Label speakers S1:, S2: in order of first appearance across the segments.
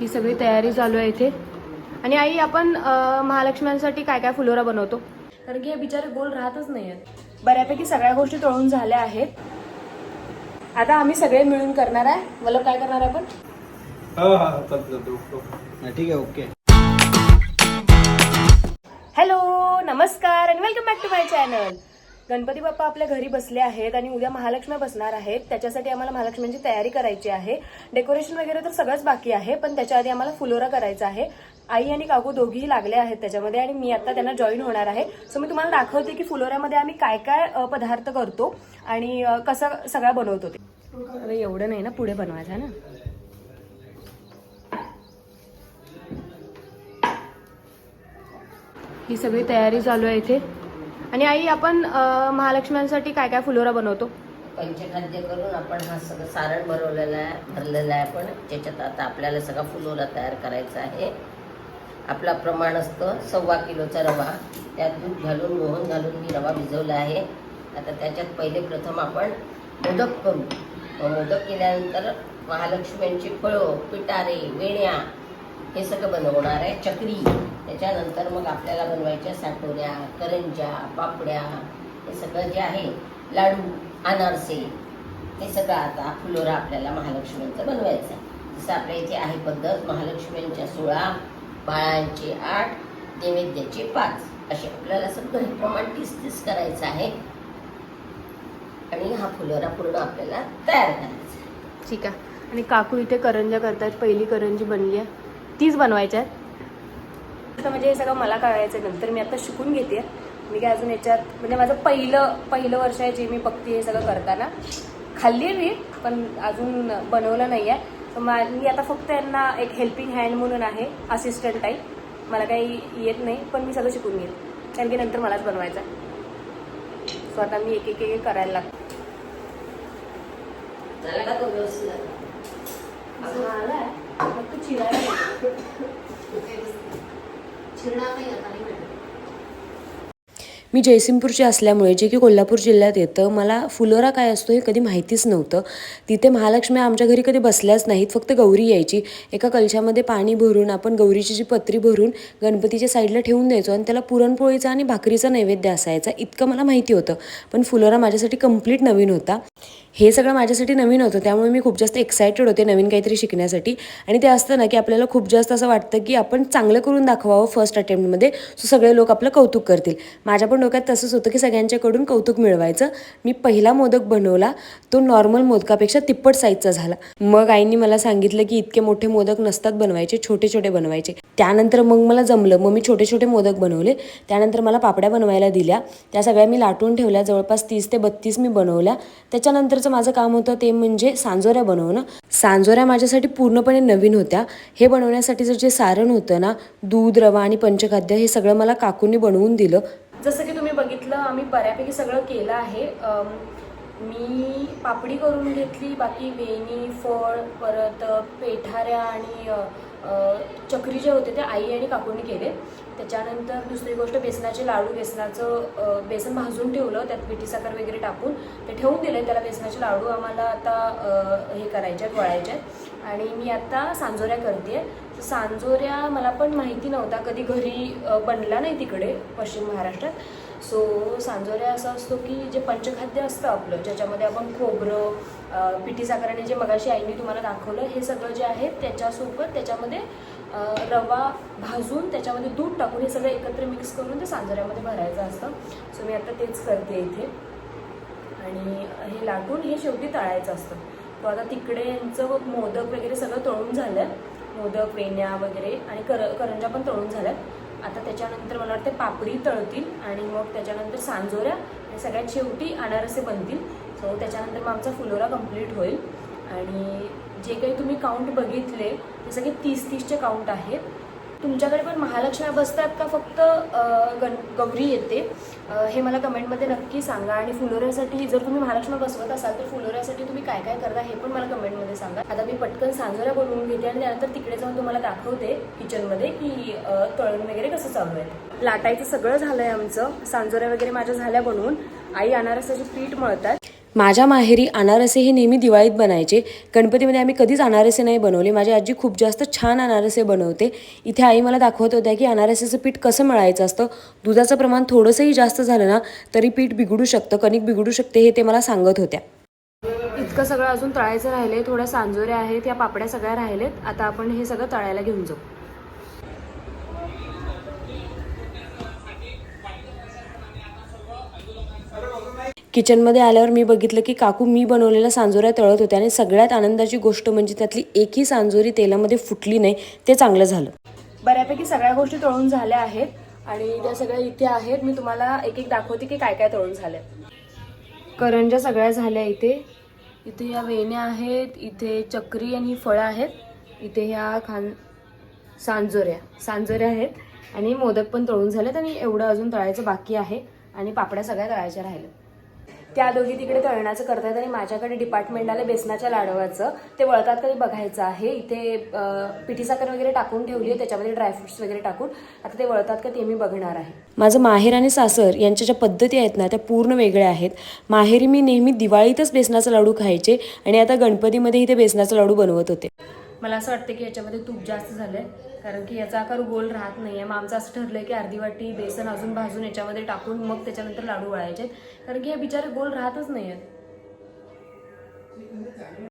S1: ही सगळी तयारी चालू आहे इथे. आणि आई आपण महालक्ष्म्यांसाठी काय काय फुलोरा बनवतो? कारण की हे बिचारे गोल राहतच नाही आहेत बऱ्यापैकी सगळ्या गोष्टी तळून झाल्या आहेत. आता आम्ही सगळे मिळून करणार आहे. मला काय करणार आहे आपण?
S2: हा हा
S3: हा, ठीक आहे ओके.
S1: हॅलो नमस्कार आणि welcome back to my channel Ganpati Bappa आपल्या घरी बसले आहेत आणि उद्या महालक्ष्मी बसणार आहेत. त्याच्यासाठी आम्हाला महालक्ष्मीची तयारी करायची आहे. डेकोरेशन वगैरे तर सगळंच बाकी आहे पण त्याच्या आधी आम्हाला फुलोरा करायचा आहे. आई आणि काकू दोघीही लागले आहेत त्याच्यामध्ये आणि मी आता त्यांना जॉईन होणार आहे. सो मी तुम्हाला दाखवते की फुलोऱ्यामध्ये आम्ही काय काय पदार्थ करतो आणि कसं सगळं बनवतो ते. अरे एवढं नाही ना पुढे बनवायचं ना? ही सगळी तयारी चालू आहे इथे. आणि आई आपण अं, महालक्ष्म्यांसाठी काय काय फुलोरा बनवतो?
S4: पंचखाद्य करून आपण हा सगळं सारण भरवलेलं आहे भरलेलं आहे आपण. त्याच्यात आता आपल्याला सगळा फुलोरा तयार करायचा आहे. आपला प्रमाण असतं सव्वा किलोचा रवा. त्यात दूध घालून मोहन घालून मी रवा भिजवला आहे. आता त्याच्यात पहिले प्रथम आपण मोदक करू. मग मोदक केल्यानंतर महालक्ष्म्यांची फळं पिटारे वेण्या हे सगळं बनवणार आहे. चकरी. त्याच्यानंतर मग आपल्याला बनवायच्या साठोऱ्या करंज्या पापड्या हे सगळं जे आहे लाडू अनारसे हे सगळं आता फुलोरा आपल्याला महालक्ष्मींचं बनवायचं आहे. जसं आपल्या इथे आहे पद्धत महालक्ष्मींच्या सोळा बाळांचे आठ नैवेद्याचे पाच. असे आपल्याला सगळं हे प्रमाण तीस तीस करायचं आहे. आणि हा फुलोरा पूर्ण आपल्याला तयार करायचा आहे.
S1: ठीक आहे. आणि काकू इथे करंजा करतात पहिली करंजी बनली आहे. तीच बनवायच्या आहेत. आता म्हणजे हे सगळं मला कळायचं आहे नंतर मी आता शिकून घेते. मी काय अजून याच्यात म्हणजे माझं पहिलं पहिलं वर्ष आहे जे मी बघते हे सगळं करताना. खाल्ली मी पण अजून बनवलं नाही आहे. तर मा- आता फक्त यांना एक हेल्पिंग हँड म्हणून आहे असिस्टंट टाईप मला काही येत नाही पण मी सगळं शिकून घेईन कारण की नंतर मलाच बनवायचं आहे. सो आता मी एक एक एक करायला लागते.
S4: झाला का तो व्यवस्थित झाला?
S1: झालाय फक्त चिरायला लागतं. मी जयसिंगपूरची असल्यामुळे जे की कोल्हापूर जिल्ह्यात येतं मला फुलोरा काय असतो हे कधी माहितीच नव्हतं. तिथे महालक्ष्मी आमच्या घरी कधी बसल्याच नाहीत फक्त गौरी यायची. एका कलशामध्ये पाणी भरून आपण गौरीची जी पत्री भरून गणपतीच्या साईडला ठेवून द्यायचो आणि त्याला पुरणपोळीचा आणि भाकरीचा नैवेद्य असायचा. इतकं मला माहिती होतं पण फुलोरा माझ्यासाठी कंप्लीट नवीन होता. हे सगळं माझ्यासाठी नवीन होतं त्यामुळे मी खूप जास्त एक्सायटेड होते नवीन काहीतरी शिकण्यासाठी. आणि ते असतं ना की आपल्याला खूप जास्त असं वाटतं की आपण चांगलं करून दाखवावं फर्स्ट अटेम्प्टमध्ये सो सगळे लोक आपलं कौतुक करतील. माझ्या पण डोक्यात तसंच होतं की सगळ्यांच्याकडून कौतुक मिळवायचं. मी पहिला मोदक बनवला तो नॉर्मल मोदकापेक्षा तिप्पट साईजचा झाला. मग आईनी मला सांगितलं की इतके मोठे मोदक नसतात बनवायचे छोटे छोटे बनवायचे. त्यानंतर मग मला जमलं मग मी छोटे छोटे मोदक बनवले. त्यानंतर मला पापड्या बनवायला दिल्या. त्या सगळ्या मी लाटून ठेवल्या. जवळपास तीस ते बत्तीस मी बनवल्या. त्याच्यानंतरचं माझं काम होतं ते म्हणजे सांजोऱ्या बनवणं. सांजोऱ्या माझ्यासाठी पूर्णपणे नवीन होत्या. हे बनवण्यासाठीचं जे सारण होतं ना दूध रवा आणि पंचखाद्य हे सगळं मला काकूंनी बनवून दिलं. जसं की तुम्ही बघितलं आम्ही बऱ्यापैकी सगळं केलं आहे. मी पापडी करून घेतली बाकी वेणी फळ परत पेठाऱ्या आणि चक्री जे होते ते आई आणि काकूंनी केले. त्याच्यानंतर दुसरी गोष्ट बेसनाचे लाडू बेसनाचं बेसन भाजून ठेवलं त्यात पिठी साखर वगैरे टाकून ते ठेवून दिले. त्याला बेसनाचे लाडू आम्हाला आता हे करायचे आहेत वळायचे आहेत. आणि मी आता सांजोऱ्या करते सांजोऱ्या मला पण माहिती नव्हता. कधी घरी बनला नाही तिकडे पश्चिम महाराष्ट्रात. सो सांजोऱ्या असं असतो की जे पंचखाद्य असतं आपलं ज्याच्यामध्ये आपण खोबरं पिठी साखर आणि जे मगाशी आईने तुम्हाला दाखवलं हे सगळं जे आहे त्याच्यासोबत त्याच्यामध्ये रवा भाजून त्याच्यामध्ये दूध टाकून हे सगळं एकत्र मिक्स करून ते सांजोऱ्यामध्ये भरायचं असतं. सो मी आता तेच करते इथे. आणि हे लागून हे शेवटी तळायचं असतं. तो आता तिकडे यांचं मोदक वगैरे सगळं तळून झालं आहे मोदक वेण्या वगैरे आणि कर करंजा पण तळून झाल्यात. आता त्याच्यानंतर मला वाटते पापडी तळतील आणि मग त्याच्यानंतर सांजोऱ्या आणि सगळ्यात शेवटी अनारसे बनतील. सो त्याच्यानंतर मग आमचा फुलोरा कंप्लीट होईल. आणि जे काही तुम्ही काउंट बघितले ते सगळे तीस तीसचे काउंट आहेत. तुमच्याकडे पण महालक्ष्म्या बसतात का फक्त गण गौरी येते? हे मला कमेंटमध्ये नक्की सांगा. आणि फुलोऱ्यासाठी जर तुम्ही महालक्ष्मी बसवत असाल तर फुलोऱ्यासाठी तुम्ही काय काय करता हे पण मला कमेंटमध्ये सांगा. आता मी पटकन सांजोऱ्या बनवून घेते आणि त्यानंतर तिकडे जाऊन तुम्हाला दाखवते किचनमध्ये की तळण वगैरे कसं चालू आहे. लाटायचं सगळं झालंय आमचं. सांजोऱ्या वगैरे माझ्या झाल्या बनवून. आई अनारसाचे पीठ मळतात.
S5: माझ्या माहेरी अनारसे हे नेहमी दिवाळीत बनायचे. गणपतीमध्ये आम्ही कधीच अनारसे नाही बनवले. माझी आजी खूप जास्त छान अनारसे बनवते. इथे आई मला दाखवत होत्या की अनारसेचं पीठ कसं मळायचं असतं. दुधाचं प्रमाण थोडंसंही जास्त झालं ना तरी पीठ बिघडू शकतं. कणिक बिघडू शकते हे ते मला सांगत होत्या. इतकं सगळं अजून तळायचं राहिले थोड्या सांजोऱ्या आहेत. या पापड्या सगळ्या राहिलेत. आता आपण हे सगळं तळायला घेऊन जाऊ. किचनमध्ये आल्यावर मी बघितलं की काकू मी बनवलेल्या सांजोऱ्या तळत होत्या आणि सगळ्यात आनंदाची गोष्ट म्हणजे त्यातली एकही सांजोरी तेलामध्ये फुटली नाही ते चांगलं झालं. बऱ्यापैकी सगळ्या गोष्टी तळून झाल्या आहेत आणि त्या सगळ्या इथे आहेत. मी तुम्हाला एक एक दाखवते की काय काय तळून झालंय. करंज्या सगळ्या झाल्या इथे. इथे या वेण्या आहेत इथे चक्री आणि ही फळं आहेत इथे ह्या खान सांजोऱ्या सांजोऱ्या आहेत आणि मोदक पण तळून झालेत आणि एवढं अजून तळायचं बाकी आहे आणि पापड्या सगळ्या तळायच्या राहिल्या त्या दोघी तिकडे तळणाचं करतायत आणि माझ्याकडे डिपार्टमेंट आलं बेसनाच्या लाडवाचं. ते वळतात कधी बघायचं आहे. इथे पिठी साखर वगैरे टाकून ठेवली आहे. त्याच्यामध्ये ड्रायफ्रुट्स वगैरे टाकून. आता ते वळतात का ते मी बघणार आहे. माझं माहेर आणि सासर यांच्या ज्या पद्धती आहेत ना त्या पूर्ण वेगळ्या आहेत. माहेरी मी नेहमी दिवाळीतच बेसनाचा लाडू खायचे आणि आता गणपतीमध्ये ते बेसनाचा लाडू बनवत होते. मला असं वाटतं की याच्यामध्ये तूप जास्त झालंय. कारण की याचा आकार गोल राहत नाही आहे मग आमचं असं ठरलं की अर्धी वाटी बेसन अजून भाजून याच्यामध्ये टाकून मग त्याच्यानंतर लाडू वळायचे कारण की हे बिचारे गोल राहतच नाही आहेत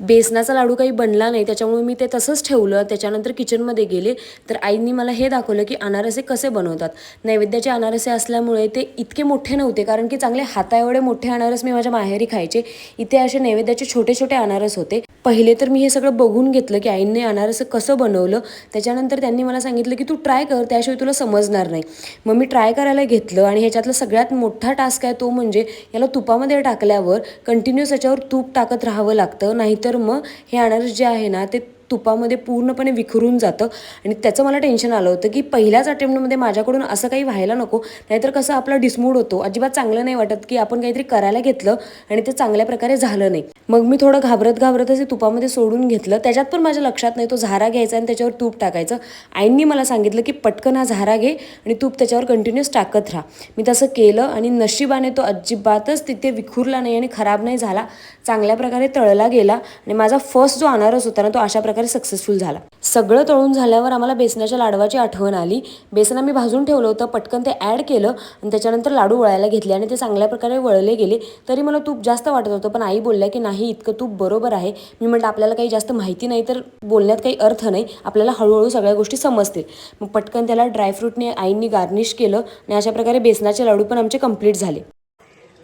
S5: बेसनाचा लाडू काही बनला नाही त्याच्यामुळे मी ते तसंच ठेवलं. त्याच्यानंतर किचनमध्ये गेले. तर आईंनी मला हे दाखवलं की अनारसे कसे बनवतात. नैवेद्याचे अनारसे असल्यामुळे ते इतके मोठे नव्हते कारण की चांगले हाताएवढे मोठे अनारस मी माझ्या माहेरी खायचे. इथे असे नैवेद्याचे छोटे छोटे अनारस होते. पहिले तर मी हे सगळं बघून घेतलं की आईने अनारसं कसं बनवलं. त्याच्यानंतर त्यांनी मला सांगितलं की तू ट्राय कर त्याशिवाय तुला समजणार नाही. मग मी ट्राय करायला घेतलं आणि ह्याच्यातला सगळ्यात मोठा टास्क आहे तो म्हणजे याला तुपामध्ये टाकल्यावर कंटिन्युअस याच्यावर तूप टाकत राहावं लागतं. नाहीतर मग हे अनारस जे आहे ना ते तुपामध्ये पूर्णपणे विखरून जातं. आणि त्याचं मला टेन्शन आलं होतं की पहिल्याच अटेम्प्टमध्ये माझ्याकडून असं काही व्हायला नको. नाहीतर कसं आपला डिसमूड होतो. अजिबात चांगलं नाही वाटत की आपण काहीतरी करायला घेतलं आणि ते चांगल्या प्रकारे झालं नाही. मग मी थोडं घाबरत घाबरत असे तुपामध्ये सोडून घेतलं. त्याच्यात पण माझ्या लक्षात नाही तो झारा घ्यायचा आणि त्याच्यावर तूप टाकायचं. आईंनी मला सांगितलं की पटकन हा झारा घे आणि तूप त्याच्यावर कंटिन्युअस टाकत राहा. मी तसं केलं आणि नशिबाने तो अजिबातच तिथे विखुरला नाही आणि खराब नाही झाला. चांगल्या प्रकारे तळला गेला. आणि माझा फर्स्ट जो अनारस होता ना तो अशा प्रकारे सक्सेसफुल झाला. सगळं तळून झाल्यावर आम्हाला बेसनाच्या लाडवाची आठवण आली. बेसन आम्ही भाजून ठेवलं होतं पटकन ते ॲड केलं आणि त्याच्यानंतर लाडू वळायला घेतले आणि ते चांगल्या प्रकारे वळले गेले. तरी मला तूप जास्त वाटत होतं पण आई बोलल्या की नाही इतकं तूप बरोबर आहे. मी म्हटलं आपल्याला काही जास्त माहिती नाही तर बोलण्यात काही अर्थ नाही. आपल्याला हळूहळू सगळ्या गोष्टी समजतील. मग पटकन त्याला ड्रायफ्रूटने आईंनी गार्निश केलं आणि अशा प्रकारे बेसनाचे लाडू पण आमचे कंप्लीट झाले.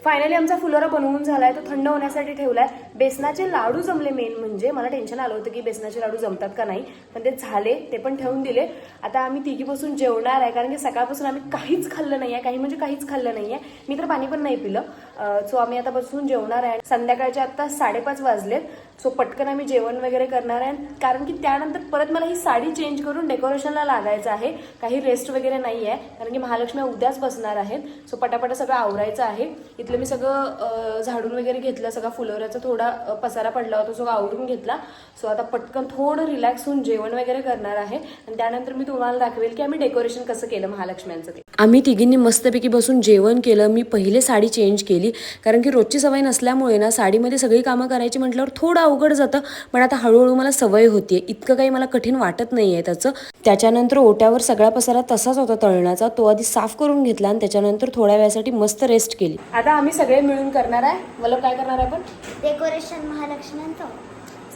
S5: फायनली आमचा फुलोरा बनवून झालाय तो थंड होण्यासाठी ठेवलाय. बेसनाचे लाडू जमले मेन म्हणजे मला टेन्शन आलं होतं की बेसनाचे लाडू जमतात का नाही पण ते झाले ते पण ठेवून दिले. आता आम्ही तिघीपासून जेवणार आहे कारण की सकाळपासून आम्ही काहीच खाल्लं नाही आहे काही म्हणजे काहीच खाल्लं नाही आहे मी तर पाणी पण नाही पिलं. सो आम्ही आता बसून जेवणार आहे. संध्याकाळचे आता साडेपाच वाजलेत. सो पटकन आम्ही जेवण वगैरे करणार आहे. कारण की त्यानंतर परत मला ही साडी चेंज करून डेकोरेशनला लागायचं आहे. काही रेस्ट वगैरे नाही आहे कारण की महालक्ष्मी उद्याच बसणार आहेत. सो पटापटा सगळं आवरायचं आहे. इथलं मी सगळं झाडून वगैरे घेतलं. सगळा फुलवऱ्याचा थोडा पसारा पडला होता. सगळं आवरून घेतला. सो आता पटकन थोडं रिलॅक्स होऊन जेवण वगैरे करणार आहे. आणि त्यानंतर मी तुम्हाला दाखवेल की आम्ही डेकोरेशन कसं केलं महालक्ष्म्यांचं ते. आम्ही तिघींनी मस्तपैकी बसून जेवण केलं. मी पहिले साडी चेंज केली. कारण की रोजची सवय नसल्यामुळे ना साडीमध्ये सगळी कामं करायची म्हटल्यावर थोडं अवघड जातं. पण आता हळूहळू मला सवय होतीये. इतकं काही मला कठीण वाटत नाहीये त्याचं. त्याच्यानंतर ओट्यावर सगळा पसारा तसाच होता तळण्याचा तो आधी साफ करून घेतला आणि त्याच्यानंतर थोड्या वेळासाठी मस्त रेस्ट केली. आता आम्ही सगळे मिळून करणार आहे. मला काय करणार आहे आपण?
S6: डेकोरेशन महालक्ष्म्यांचं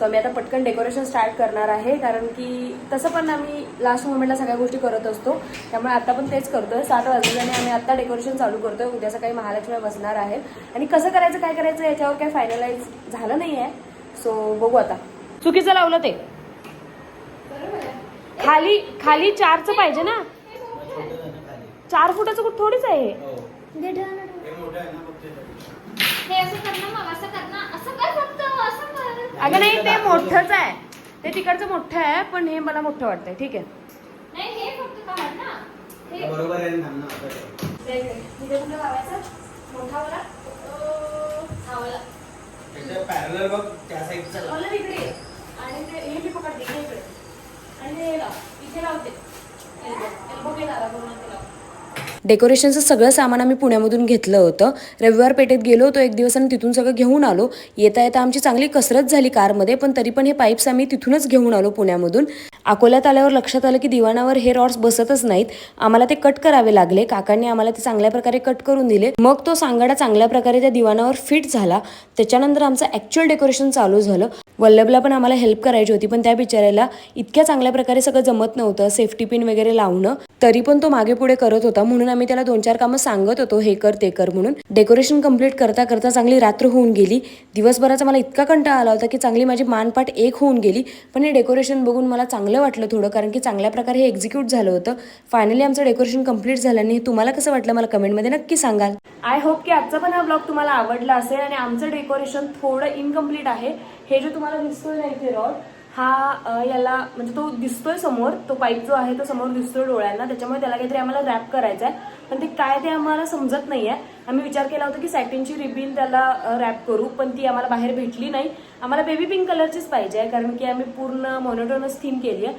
S5: सो आम्ही आता पटकन डेकोरेशन स्टार्ट करणार आहे कारण की तसं पण आम्ही लास्ट मोमेंटला सगळ्या गोष्टी करत असतो. त्यामुळे आता पण तेच करतोय. सात वाजले आणि आम्ही आता डेकोरेशन चालू करतोय. उद्या सकाळी महालक्ष्मी बसणार आहेत आणि कसं करायचं काय करायचं याच्यावर काय फायनलाइज झालं नाही आहे सो बघू आता. चुकीचं लावलं ते. खाली खाली चारचं पाहिजे ना? चार फुटाचं कुठं थोडीच आहे हे.
S6: हे. असं कर ना मग असं कर ना असं कर फक्त असं कर
S5: अगं नाही ते मोठंच आहे. ते तिकडचं मोठं आहे पण हे मला मोठं वाटतंय. ठीक आहे.
S6: नाही हे फक्त काढ ना. हे
S3: बरोबर आहे ना आता ठेव.
S5: इथे कुठं लावायचं? मोठा वाला?
S6: अं, हा वाला.
S3: त्याच्या पॅरलर बघ त्या साईडचा लाव.
S5: मला इकडे ये. आणि ते हे मी पकडते इकडे. आणि इथे लावते. डेकोरेशनचं सगळं सामान आम्ही पुण्यामधून घेतलं होतं. रविवार पेठेत गेलो होतो एक दिवस आणि तिथून सगळं घेऊन आलो. येता येता आमची चांगली कसरत झाली कारमध्ये पण तरी पण हे पाईप्स आम्ही तिथूनच घेऊन आलो पुण्यामधून. अकोल्यात आल्यावर लक्षात आलं की दिवाणावर हे रॉड्स बसतच नाहीत. आम्हाला ते कट करावे लागले. काकांनी आम्हाला ते चांगल्या प्रकारे कट करून दिले. मग तो सांगाडा चांगल्या प्रकारे त्या दिवाणावर फिट झाला. त्याच्यानंतर आमचं ॲक्च्युअल डेकोरेशन चालू झालं. वल्लभला पण आम्हाला हेल्प करायची होती पण त्या बिचाऱ्याला इतक्या चांगल्या प्रकारे सगळं जमत नव्हतं सेफ्टी पिन वगैरे लावणं. तरी पण तो मागे पुढे करत होता. म्हणून आम्ही त्याला दोन चार कामं सांगत होतो हे कर ते कर म्हणून. डेकोरेशन कंप्लीट करता करता चांगली रात्र होऊन गेली. दिवसभराचा मला इतका कंटाळा आला होता की चांगली माझी मानपाट एक होऊन गेली. पण हे डेकोरेशन बघून मला चांगलं वाटलं थोडं कारण की चांगल्या प्रकारे हे एक्झिक्यूट झालं होतं. फायनली आमचं डेकोरेशन कंप्लीट झाल्याने तुम्हाला कसं वाटलं मला कमेंटमध्ये नक्की सांगाल.
S1: आय होप की आजचा पण हा ब्लॉग तुम्हाला आवडला असेल आणि आमचं डेकोरेशन थोडं इनकम्प्लीट आहे. हे जे तुम्हाला दिसतोय ना इथे रॉड हा याला म्हणजे तो दिसतोय समोर तो पाईप जो आहे तो समोर दिसतोय डोळ्यांना त्याच्यामुळे त्याला काहीतरी आम्हाला रॅप करायचा आहे पण ते काय ते आम्हाला समजत नाही आहे आम्ही विचार केला होता की सॅटिनची रिबीन त्याला रॅप करू पण ती आम्हाला बाहेर भेटली नाही. आम्हाला बेबी पिंक कलरचीच पाहिजे आहे कारण की आम्ही पूर्ण मोनोटोनस थीम केली आहे.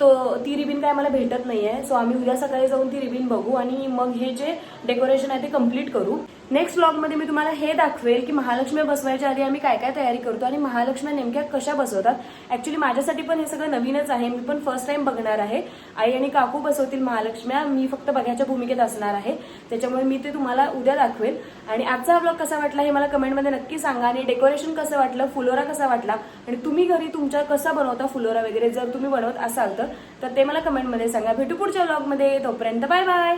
S1: तो ती रिबीन काय आम्हाला भेटत नाही आहे सो आम्ही उद्या सकाळी जाऊन ती रिबीन बघू आणि मग हे जे डेकोरेशन आहे ते कंप्लीट करू. नेक्स्ट ब्लॉगमध्ये मी तुम्हाला हे दाखवेल की महालक्ष्मी बसवायच्या आधी आम्ही काय काय तयारी करतो आणि महालक्ष्मी नेमक्या कशा बसवतात. ऍक्च्युली माझ्यासाठी पण हे सगळं नवीनच आहे. मी पण फर्स्ट टाइम बघणार आहे. आई आणि काकू बसवतील महालक्ष्म्या. मी फक्त बघायच्या भूमिकेत असणार आहे. त्याच्यामुळे मी ते तुम्हाला उद्या दाखवेल. आणि आजचा ब्लॉग कसा वाटला हे मला कमेंटमध्ये नक्की सांगा. आणि डेकोरेशन कसं वाटलं? फुलोरा कसा वाटला? आणि तुम्ही घरी तुमच्या कसा बनवता फुलोरा वगैरे? जर तुम्ही बनवत असाल तर तर ते मला कमेंटमध्ये सांगा. भेटू पुढच्या ब्लॉगमध्ये तोपर्यंत बाय बाय